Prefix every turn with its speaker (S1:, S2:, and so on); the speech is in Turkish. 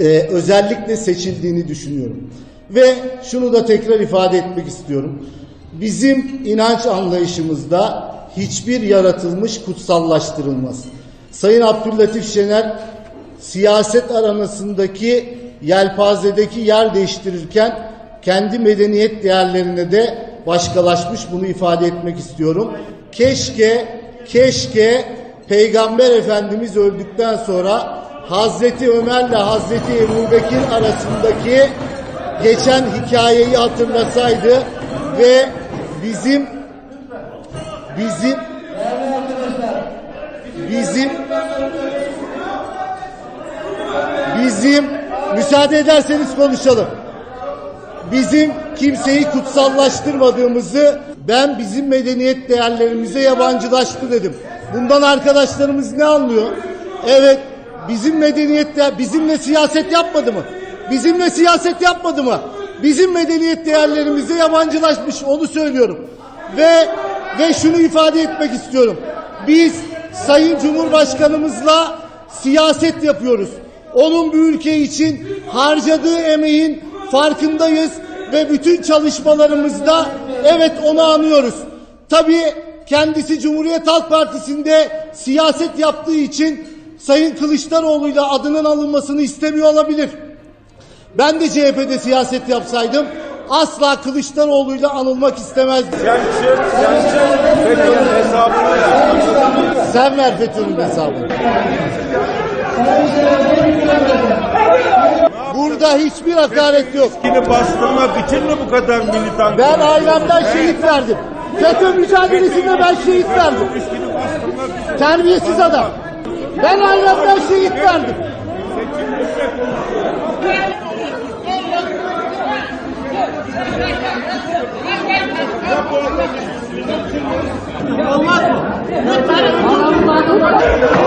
S1: e, özellikle seçildiğini düşünüyorum. Ve şunu da tekrar ifade etmek istiyorum. Bizim inanç anlayışımızda hiçbir yaratılmış kutsallaştırılmaz. Sayın Abdüllatif Şener siyaset aranasındaki yelpazedeki yer değiştirirken kendi medeniyet değerlerine de başkalaşmış bunu ifade etmek istiyorum. Keşke keşke Peygamber Efendimiz öldükten sonra Hazreti Ömer'le Hazreti Ebu arasındaki geçen hikayeyi hatırlasaydı ve bizim bizim bizim bizim müsaade ederseniz konuşalım. Bizim kimseyi kutsallaştırmadığımızı ben bizim medeniyet değerlerimize yabancılaştı dedim. Bundan arkadaşlarımız ne anlıyor? Evet bizim medeniyet değer, bizimle siyaset yapmadı mı? Bizimle siyaset yapmadı mı? Bizim medeniyet değerlerimize yabancılaşmış onu söylüyorum. Ve ve şunu ifade etmek istiyorum. Biz Sayın Cumhurbaşkanımızla siyaset yapıyoruz. Onun bu ülke için harcadığı emeğin farkındayız ve bütün çalışmalarımızda evet onu anıyoruz. Tabii kendisi Cumhuriyet Halk Partisi'nde siyaset yaptığı için Sayın Kılıçdaroğlu'yla adının alınmasını istemiyor olabilir. Ben de CHP'de siyaset yapsaydım asla Kılıçdaroğlu'yla anılmak istemezdim.
S2: Sen çık. FETÖ'nün hesabını.
S1: Sen ver FETÖ'nün hesabını. Burada hiçbir hakaret yok.
S2: Yine bastırmak için mi bu kadar militan?
S1: Ben ailemden şehit verdim. FETÖ mücadelesinde ben şehit verdim. Terbiyesiz adam. Ben ailemden şehit verdim.
S3: Lütfen.